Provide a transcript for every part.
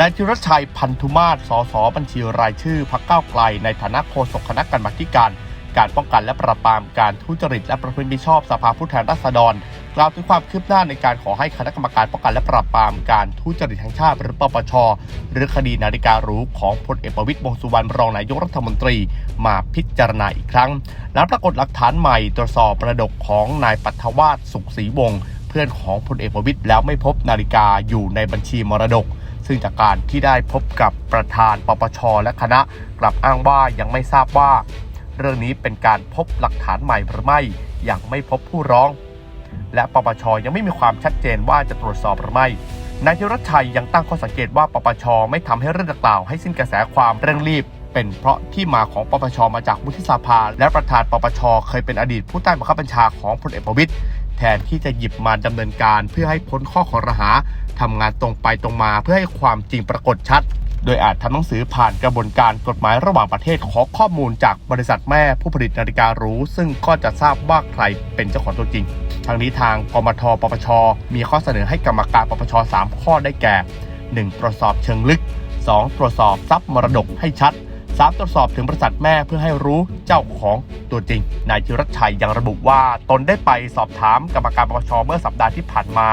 นายจิรชัยพันธุมาศสสบัญชีรายชื่อพักเก้าไกล ในฐานะโฆษกคณะกรรมาธิการ การป้องกันและปราบปรามการทุจริตและประพฤติมิชอบสภาผู้แทนราษฎร กล่าวถึงความคืบหน้าในการขอให้คณะกรรมการป้องกันและปราบปรามการทุจริตแห่งชาติหรือปปช หรือคดีนาฬิการูของพลเอกประวิตรวงสุวรรณรองนายกรัฐมนตรี มาพิจารณาอีกครั้งหลังปรากฏหลักฐานใหม่ตรวจสอบประดกของนายปัทวาสสุขศรีวงศ์เพื่อนของพลเอกประวิตรแล้วไม่พบนาฬิกาอยู่ในบัญชีมรดก ซึ่งจากการที่ได้พบกับประธานปปช และคณะกลับอ้างว่ายังไม่ทราบว่า เรื่องนี้เป็นการพบหลักฐานใหม่หรือไม่ยังไม่พบผู้ร้อง และปปชยังไม่มีความชัดเจนว่าจะตรวจสอบหรือไม่นายธีรชัยยังตั้งข้อสังเกตว่าปปชไม่ทำให้เรื่องดังกล่าวให้สิ้นกระแสความเร่งรีบ เป็นเพราะที่มาของปปชมาจากวุฒิสภา และประธานปปชเคยเป็นอดีตผู้ใต้บังคับบัญชาของพลเอกประวิตยแทนที่จะหยิบมาดำเนินการเพื่อให้พ้นข้อขอรหาทำงานตรงไปตรงมาเพื่อให้ความจริงปรากฏชัด โดยอาจทำหนังสือผ่านกระบวนการกฎหมายระหว่างประเทศขอข้อมูลจากบริษัทแม่ผู้ผลิตนาฬิการู้ ซึ่งก็จะทราบว่าใครเป็นเจ้าของตัวจริง ทางนี้ทางกมทปปช มีข้อเสนอให้กรรมการปปช 3 ข้อได้แก่ 1. ตรวจสอบเชิงลึก 2. ตรวจสอบทรัพย์มรดกให้ชัด 3. ตรวจสอบถึงบริษัทแม่เพื่อให้รู้เจ้าของตัวจริง นายจิรชัยยังระบุว่าตนได้ไปสอบถามกรรมการปปชเมื่อสัปดาห์ที่ผ่านมา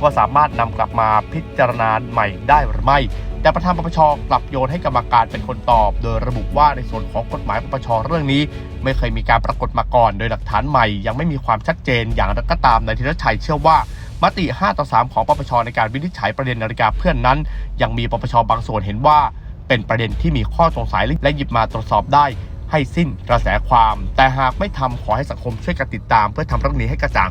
ว่าสามารถนำกลับมาพิจารณาใหม่ได้หรือไม่ แต่ประธานปปชกลับโยนให้กรรมการเป็นคนตอบ โดยระบุว่าในส่วนของกฎหมายปปชเรื่องนี้ ไม่เคยมีการปรากฏมาก่อน โดยหลักฐานใหม่ยังไม่มีความชัดเจนอย่างไรก็ตามนายธีรชัยเชื่อว่ามติ 5 ต่อ 3 ของปปชในการวินิจฉัยประเด็นนาฬิกาเพื่อนนั้น ยังมีปปชบางส่วนเห็นว่า เป็นประเด็นที่มีข้อสงสัยและหยิบมาตรวจสอบได้ให้สิ้นกระแสความ แต่หากไม่ทำขอให้สังคมช่วยกันติดตาม เพื่อทำเรื่องนี้ให้กระจ่าง